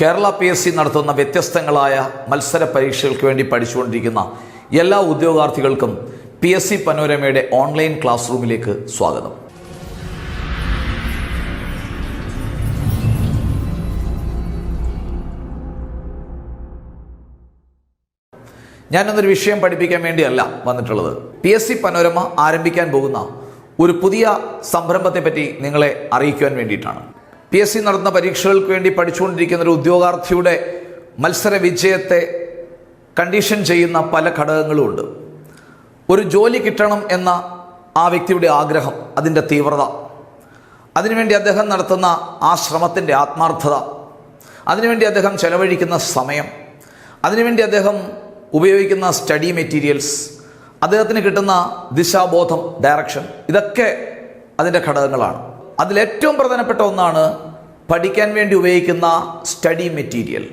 Kerala P S C നടത്തുന്ന വ്യത്യസ്തങ്ങളായ മത്സര പരീക്ഷകൾക്ക് വേണ്ടി പഠിച്ചുകൊണ്ടിരിക്കുന്ന എല്ലാ ഉദ്യോഗാർത്ഥികൾക്കും പി എസ് സി പനോരമയുടെ ഓൺലൈൻ ക്ലാസ് റൂമിലേക്ക് സ്വാഗതം. ഞാനൊന്നൊരു വിഷയം പഠിപ്പിക്കാൻ വേണ്ടിയല്ല വന്നിട്ടുള്ളത്. പി എസ് സി പനോരമ ആരംഭിക്കാൻ പോകുന്ന ഒരു പുതിയ സംരംഭത്തെ പറ്റി നിങ്ങളെ അറിയിക്കുവാൻ വേണ്ടിയിട്ടാണ്. പി എസ് സി നടന്ന പരീക്ഷകൾക്ക് വേണ്ടി പഠിച്ചുകൊണ്ടിരിക്കുന്ന ഒരു ഉദ്യോഗാർത്ഥിയുടെ മത്സര വിജയത്തെ കണ്ടീഷൻ ചെയ്യുന്ന പല ഘടകങ്ങളും ഉണ്ട് ഒരു ജോലി കിട്ടണം എന്ന ആ വ്യക്തിയുടെ ആഗ്രഹം അതിന്റെ തീവ്രത അതിനുവേണ്ടി അദ്ദേഹം നടത്തുന്ന ആ ശ്രമത്തിന്റെ ആത്മാർത്ഥത അതിനുവേണ്ടി അദ്ദേഹം ചെലവഴിക്കുന്ന സമയം അതിനുവേണ്ടി അദ്ദേഹം ഉപയോഗിക്കുന്ന സ്റ്റഡി മെറ്റീരിയൽസ് അദ്ദേഹത്തിന് കിട്ടുന്ന ദിശാബോധം ഡയറക്ഷൻ ഇതൊക്കെ അതിന്റെ ഘടകങ്ങളാണ്. അതിലേറ്റവും പ്രധാനപ്പെട്ട ഒന്നാണ് പഠിക്കാൻ വേണ്ടി ഉപയോഗിക്കുന്ന സ്റ്റഡി മെറ്റീരിയൽ.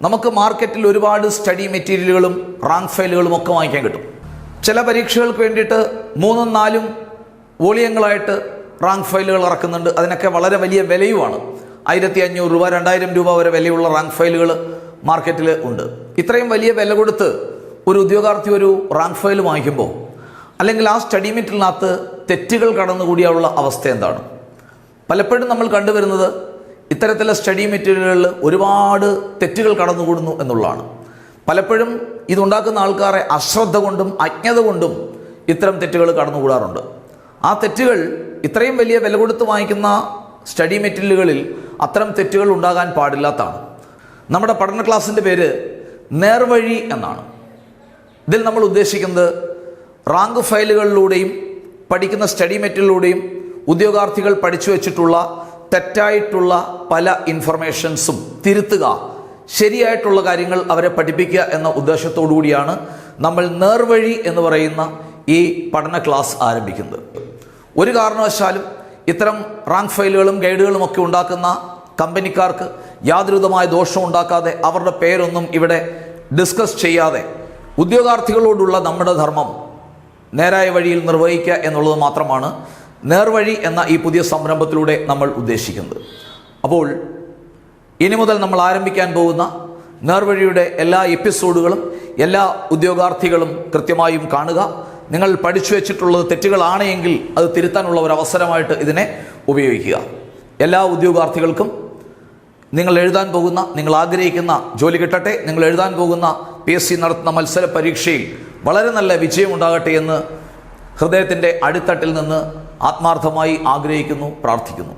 നമുക്ക് മാർക്കറ്റിൽ ഒരുപാട് സ്റ്റഡി മെറ്റീരിയലുകളും റാങ്ക് ഫയലുകളും ഒക്കെ വാങ്ങിക്കാൻ കിട്ടും. ചില പരീക്ഷകൾക്ക് വേണ്ടിയിട്ട് മൂന്നും നാലും വോളിയങ്ങളായിട്ട് റാങ്ക് ഫയലുകൾ ഇറക്കുന്നുണ്ട്. അതിനൊക്കെ വളരെ വലിയ വിലയുമാണ്. ആയിരത്തി അഞ്ഞൂറ് രൂപ രണ്ടായിരം രൂപ വരെ വിലയുള്ള റാങ്ക് ഫയലുകൾ മാർക്കറ്റിൽ ഉണ്ട്. ഇത്രയും വലിയ വില കൊടുത്ത് ഒരു ഉദ്യോഗാർത്ഥി ഒരു റാങ്ക് ഫയൽ വാങ്ങിക്കുമ്പോൾ അല്ലെങ്കിൽ ആ സ്റ്റഡി മെറ്റീരിയലിനകത്ത് തെറ്റുകൾ കടന്നുകൂടിയുള്ള അവസ്ഥ എന്താണ്? പലപ്പോഴും നമ്മൾ കണ്ടുവരുന്നത് ഇത്തരത്തിലുള്ള സ്റ്റഡി മെറ്റീരിയലുകളിൽ ഒരുപാട് തെറ്റുകൾ കടന്നുകൂടുന്നു എന്നുള്ളതാണ്. പലപ്പോഴും ഇതുണ്ടാക്കുന്ന ആൾക്കാരെ അശ്രദ്ധ കൊണ്ടും അജ്ഞത കൊണ്ടും ഇത്തരം തെറ്റുകൾ കടന്നുകൂടാറുണ്ട്. ആ തെറ്റുകൾ ഇത്രയും വലിയ വില കൊടുത്ത് വാങ്ങിക്കുന്ന സ്റ്റഡി മെറ്റീരിയലുകളിൽ അത്തരം തെറ്റുകൾ ഉണ്ടാകാൻ പാടില്ലാത്തതാണ്. നമ്മുടെ പഠന ക്ലാസ്സിന്റെ പേര് നേർവഴി എന്നാണ്. ഇതിൽ നമ്മൾ ഉദ്ദേശിക്കുന്നത് റാങ്ക് ഫയലുകളിലൂടെയും പഠിക്കുന്ന സ്റ്റഡി മെറ്റീരിയലിലൂടെയും ഉദ്യോഗാർത്ഥികൾ പഠിച്ചു വച്ചിട്ടുള്ള തെറ്റായിട്ടുള്ള പല ഇൻഫർമേഷൻസും തിരുത്തുക ശരിയായിട്ടുള്ള കാര്യങ്ങൾ അവരെ പഠിപ്പിക്കുക എന്ന ഉദ്ദേശത്തോടു കൂടിയാണ് നമ്മൾ നേർവഴി എന്ന് പറയുന്ന ഈ പഠന ക്ലാസ് ആരംഭിക്കുന്നത്. ഒരു കാരണവശാലും ഇത്തരം റാങ്ക് ഫയലുകളും ഗൈഡുകളും ഒക്കെ ഉണ്ടാക്കുന്ന കമ്പനിക്കാർക്ക് യാതൊരുവിധമായ ദോഷം ഉണ്ടാക്കാതെ അവരുടെ പേരൊന്നും ഇവിടെ ഡിസ്കസ് ചെയ്യാതെ ഉദ്യോഗാർത്ഥികളോടുള്ള നമ്മുടെ ധർമ്മം നേരായ വഴിയിൽ നിർവഹിക്കുക എന്നുള്ളത് മാത്രമാണ് നേർവഴി എന്ന ഈ പുതിയ സംരംഭത്തിലൂടെ നമ്മൾ ഉദ്ദേശിക്കുന്നത്. അപ്പോൾ ഇനി മുതൽ നമ്മൾ ആരംഭിക്കാൻ പോകുന്ന നേർവഴിയുടെ എല്ലാ എപ്പിസോഡുകളും എല്ലാ ഉദ്യോഗാർത്ഥികളും കൃത്യമായും കാണുക. നിങ്ങൾ പഠിച്ചു വെച്ചിട്ടുള്ളത് തെറ്റുകളാണ് എങ്കിൽ അത് തിരുത്താനുള്ള ഒരു അവസരമായിട്ട് ഇതിനെ ഉപയോഗിക്കുക. എല്ലാ ഉദ്യോഗാർത്ഥികൾക്കും നിങ്ങൾ എഴുതാൻ പോകുന്ന നിങ്ങൾ ആഗ്രഹിക്കുന്ന ജോലി കിട്ടട്ടെ. നിങ്ങൾ എഴുതാൻ പോകുന്ന പി എസ് സി നടത്തുന്ന മത്സര പരീക്ഷയിൽ വളരെ നല്ല വിജയം ഉണ്ടാകട്ടെ എന്ന് ഹൃദയത്തിന്റെ അടിത്തട്ടിൽ നിന്ന് ആത്മാർത്ഥമായി ആഗ്രഹിക്കുന്നു പ്രാർത്ഥിക്കുന്നു.